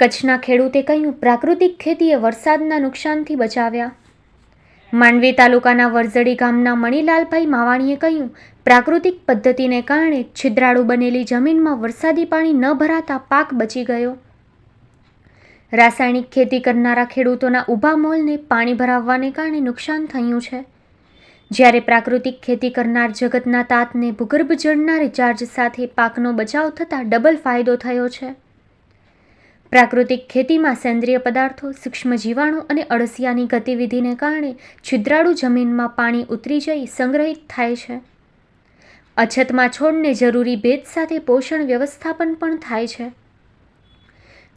કચ્છના ખેડૂતે કહ્યું, પ્રાકૃતિક ખેતીએ વરસાદના નુકસાનથી બચાવ્યા. માંડવી તાલુકાના વરઝડી ગામના મણિલાલભાઈ માવાણીએ કહ્યું, પ્રાકૃતિક પદ્ધતિને કારણે છિદ્રાળુ બનેલી જમીનમાં વરસાદી પાણી ન ભરાતા પાક બચી ગયો. રાસાયણિક ખેતી કરનારા ખેડૂતોના ઊભા મોલને પાણી ભરાવવાને કારણે નુકસાન થયું છે. જ્યારે પ્રાકૃતિક ખેતી કરનાર જગતના તાતને ભૂગર્ભ જળના રિચાર્જ સાથે પાકનો બચાવ થતાં ડબલ ફાયદો થયો છે. પ્રાકૃતિક ખેતીમાં સેન્દ્રિય પદાર્થો, સૂક્ષ્મ જીવાણુ અને અળસિયાની ગતિવિધિને કારણે છિદ્રાળુ જમીનમાં પાણી ઉતરી જઈ સંગ્રહિત થાય છે. અછતમાં છોડને જરૂરી ભેજ સાથે પોષણ વ્યવસ્થાપન પણ થાય છે.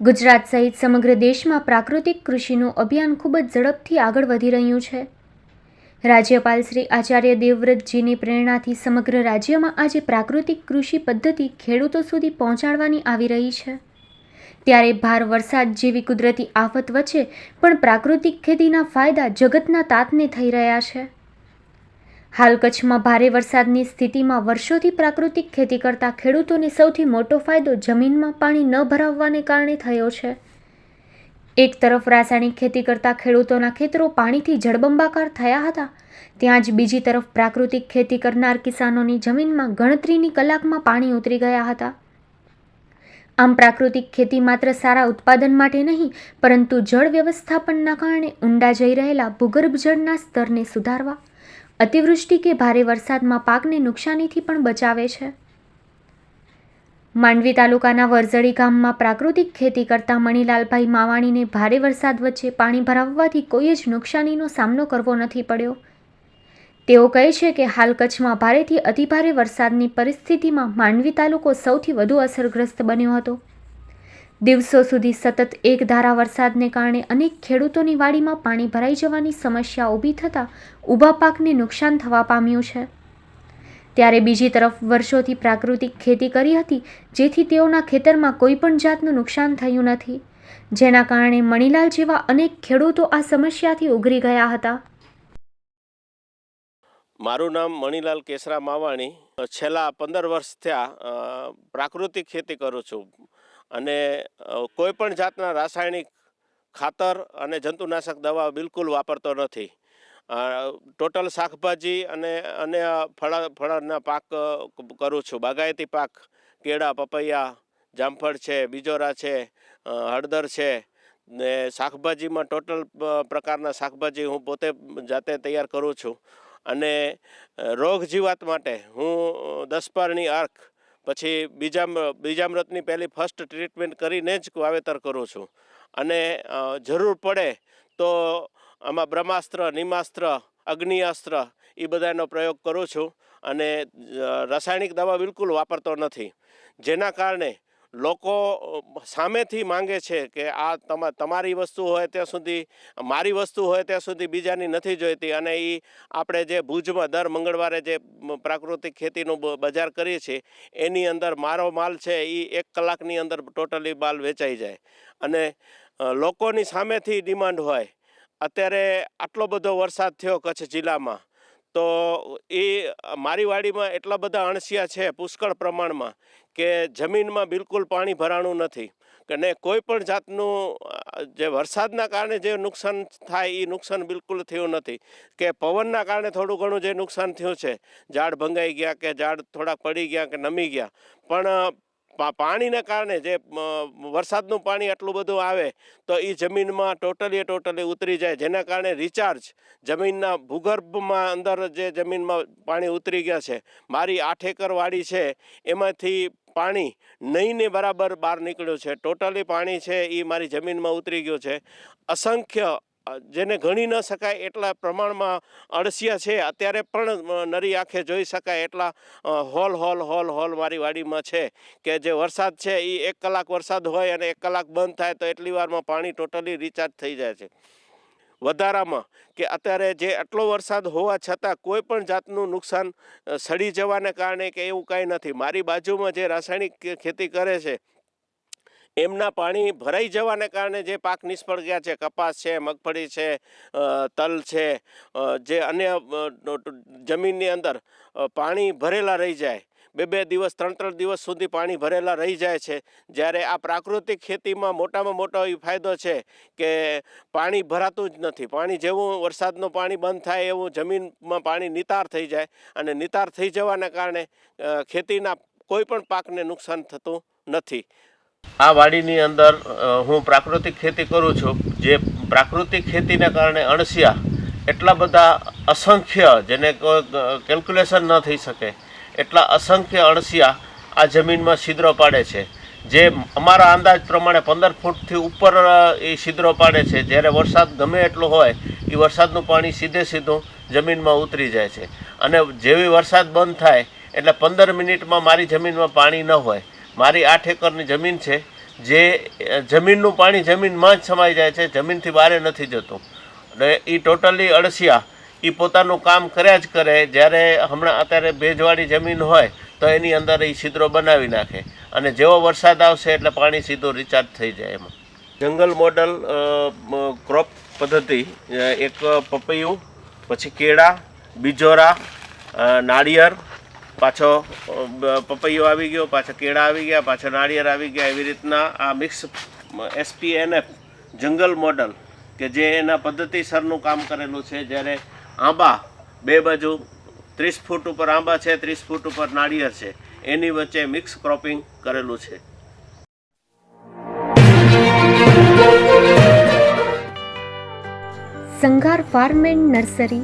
ગુજરાત સહિત સમગ્ર દેશમાં પ્રાકૃતિક કૃષિનું અભિયાન ખૂબ જ ઝડપથી આગળ વધી રહ્યું છે. રાજ્યપાલ શ્રી આચાર્ય દેવવ્રતજીની પ્રેરણાથી સમગ્ર રાજ્યમાં આજે પ્રાકૃતિક કૃષિ પદ્ધતિ ખેડૂતો સુધી પહોંચાડવાની આવી રહી છે. ત્યારે ભાર વરસાદ જેવી કુદરતી આફત વચ્ચે પણ પ્રાકૃતિક ખેતીના ફાયદા જગતના તાતને થઈ રહ્યા છે. હાલ કચ્છમાં ભારે વરસાદની સ્થિતિમાં વર્ષોથી પ્રાકૃતિક ખેતી કરતા ખેડૂતોને સૌથી મોટો ફાયદો જમીનમાં પાણી ન ભરાવવાને કારણે થયો છે. એક તરફ રાસાયણિક ખેતી કરતા ખેડૂતોના ખેતરો પાણીથી જળબંબાકાર થયા હતા, ત્યાં જ બીજી તરફ પ્રાકૃતિક ખેતી કરનાર કિસાનોની જમીનમાં ગણતરીની કલાકમાં પાણી ઉતરી ગયા હતા. આમ પ્રાકૃતિક ખેતી માત્ર સારા ઉત્પાદન માટે નહીં, પરંતુ જળ વ્યવસ્થાપનના કારણે ઊંડા જઈ રહેલા ભૂગર્ભ જળના સ્તરને સુધારવા. અતિવૃષ્ટિ કે ભારે વરસાદમાં પાકને નુકસાનીથી પણ બચાવે છે. માંડવી તાલુકાના વરઝડી ગામમાં પ્રાકૃતિક ખેતી કરતા મણિલાલભાઈ માવાણીને ભારે વરસાદ વચ્ચે પાણી ભરાવવાથી કોઈ જ નુકસાનીનો સામનો કરવો નથી પડ્યો. તેઓ કહે છે કે હાલ કચ્છમાં ભારેથી અતિભારે વરસાદની પરિસ્થિતિમાં માંડવી તાલુકો સૌથી વધુ અસરગ્રસ્ત બન્યો હતો. દિવસો સુધી સતત એક ધારા વરસાદને કારણે અનેક ખેડૂતોની વાડીમાં પાણી ભરાઈ જવાની સમસ્યા ઊભી થતાં ઊભા પાકને નુકસાન થવા પામ્યું છે. ત્યારે બીજી તરફ વર્ષોથી પ્રાકૃતિક ખેતી કરી હતી, જેથી તેઓના ખેતરમાં કોઈપણ જાતનું નુકસાન થયું નથી. જેના કારણે મણિલાલ જેવા અનેક ખેડૂતો આ સમસ્યાથી ઉઘરી ગયા હતા. મારું નામ મણિલાલ કેસરા માવાણી. છેલ્લા પંદર વર્ષ થયા પ્રાકૃતિક ખેતી કરું છું. અને કોઈ પણ જાતના રાસાયણિક ખાતર અને જંતુનાશક દવા બિલકુલ વાપરતો નથી. ટોટલ શાકભાજી અને અન્ય ફળ, ફળના પાક કરું છું. બાગાયતી પાક, કેળા, પપૈયા, જામફળ છે, બીજોરા છે હળદર છે. ને શાકભાજીમાં ટોટલ પ્રકારના શાકભાજી હું પોતે જાતે તૈયાર કરું છું. અને રોગ જીવાત માટે હું દસપારની આર્ક, પછી બીજા બીજામૃતની પહેલી ફર્સ્ટ ટ્રીટમેન્ટ કરીને જ વાવેતર કરું છું. અને જરૂર પડે તો આમાં બ્રહ્માસ્ત્ર, નિમાસ્ત્ર અગ્નિઅસ્ત્ર એ બધાનો પ્રયોગ કરું છું. અને રાસાયણિક દવા બિલકુલ વાપરતો નથી. જેના કારણે લોકો સામેથી માંગે છે કે આ તમા, તમારી વસ્તુ હોય ત્યાં સુધી, મારી વસ્તુ હોય ત્યાં સુધી બીજાની નથી જોઈતી. અને એ આપણે જે ભુજમાં દર મંગળવારે જે પ્રાકૃતિક ખેતીનું બજાર કરીએ છીએ, એની અંદર મારો માલ છે એ એક કલાકની અંદર ટોટલી માલ વેચાઈ જાય. અને લોકોની સામેથી ડિમાન્ડ હોય. અત્યારે આટલો બધો વરસાદ થયો કચ્છ જિલ્લામાં. તો એ મારી વાડીમાં એટલા બધા અણસિયા છે પુષ્કળ પ્રમાણમાં કે જમીનમાં બિલકુલ પાણી ભરાણું નથી. અને કોઈ પણ જાતનું જે વરસાદના કારણે જે નુકસાન થાય એ નુકસાન બિલકુલ થયું નથી. કે પવનના કારણે થોડું ઘણું જે નુકસાન થયું છે, ઝાડ ભંગાઈ ગયા કે ઝાડ થોડાક પડી ગયા કે નમી ગયા. પણ પાણીના કારણે જે વરસાદનું પાણી આટલું બધું આવે, તો એ જમીનમાં ટોટલી ટોટલી ઉતરી જાય. જેના કારણે રિચાર્જ જમીનના ભૂગર્ભમાં અંદર જે જમીનમાં પાણી ઉતરી ગયા છે, મારી આઠ એકર વાડી છે, એમાંથી પાણી નહીં ને બરાબર બહાર નીકળ્યું છે. ટોટલી પાણી છે એ મારી જમીનમાં ઉતરી ગયું છે. અસંખ્ય જેને ગણી ન શકાય એટલા પ્રમાણમાં અળસિયા છે. અત્યારે પણ નરી આંખે જોઈ શકાય એટલા હોલ હોલ હોલ હોલ મારી વાડીમાં છે કે જે વરસાદ છે એ એક કલાક વરસાદ હોય અને એક કલાક બંધ થાય તો એટલી વારમાં પાણી ટોટલી રિચાર્જ થઈ જાય છે. વધારામાં કે અત્યારે જે આટલો વરસાદ હોવા છતાં કોઈ પણ જાતનું નુકસાન સડી જવાને કારણે કે એવું કાંઈ નથી. મારી બાજુમાં જે રાસાયણિક ખેતી કરે છે એમના પાણી ભરાઈ જવાને કારણે જે પાક નિષ્ફળ ગયા છે, કપાસ છે, મગફળી છે તલ છે જે અન્ય જમીનની અંદર પાણી ભરેલા રહી જાય. બે બે દિવસ, ત્રણ ત્રણ દિવસ સુધી પાણી ભરેલા રહી જાય છે. જ્યારે આ પ્રાકૃતિક ખેતીમાં મોટામાં મોટો એ ફાયદો છે કે પાણી ભરાતું જ નથી. પાણી જેવું વરસાદનું પાણી બંધ થાય એવું જમીનમાં પાણી નિતાર થઈ જાય અને નિતાર થઈ જવાના કારણે ખેતીના કોઈ પણ પાકને નુકસાન થતું નથી. આ વાડીની અંદર હું પ્રાકૃતિક ખેતી કરું છું. જે પ્રાકૃતિક ખેતીને કારણે અણસિયા એટલા બધા અસંખ્ય, જેને કેલ્ક્યુલેશન ન થઈ શકે, એટલા અસંખ્ય અણસિયા આ જમીનમાં છિદ્રો પાડે છે. જે અમારા અંદાજ પ્રમાણે પંદર ફૂટથી ઉપર એ છિદ્રો પાડે છે. જ્યારે વરસાદ ગમે એટલો હોય, એ વરસાદનું પાણી સીધે સીધું જમીનમાં ઉતરી જાય છે. અને જેવી વરસાદ બંધ થાય, એટલે પંદર મિનિટમાં મારી જમીનમાં પાણી ન હોય મારી આઠ એકરની જમીન છે, જે જમીનનું પાણી જમીનમાં જ સમાઈ જાય છે, જમીનથી બહાર નથી જતું. એટલે એ ટોટલી અળસિયા. એ પોતાનું કામ કર્યા જ કરે. જ્યારે હમણાં અત્યારે ભેજવાળી જમીન હોય, તો એની અંદર એ છિદ્રો બનાવી નાખે. અને જેવો વરસાદ આવશે એટલે પાણી સીધું રિચાર્જ થઈ જાય એમાં. જંગલ મોડલ ક્રોપ પદ્ધતિ એક પપૈયું, પછી કેળા, બીજોરા નાળિયેર પાછો પપૈયો આવી ગયો, પાછો કેળા આવી ગયા, પાછો નાળિયેર આવી ગયા, એવી રીતના આ મિક્સ એસપીએનએફ જંગલ મોડલ કે જે એના પદ્ધતિસરનું કામ કરેલું છે, જ્યારે આંબા બે બાજુ, ત્રીસ ફૂટ ઉપર આંબા છે, ત્રીસ ફૂટ ઉપર નાળિયેર છે, એની વચ્ચે મિક્સ ક્રોપિંગ કરેલું છે. Sanghar farm and nursery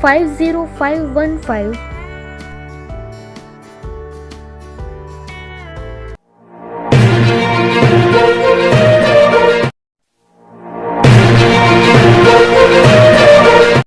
50515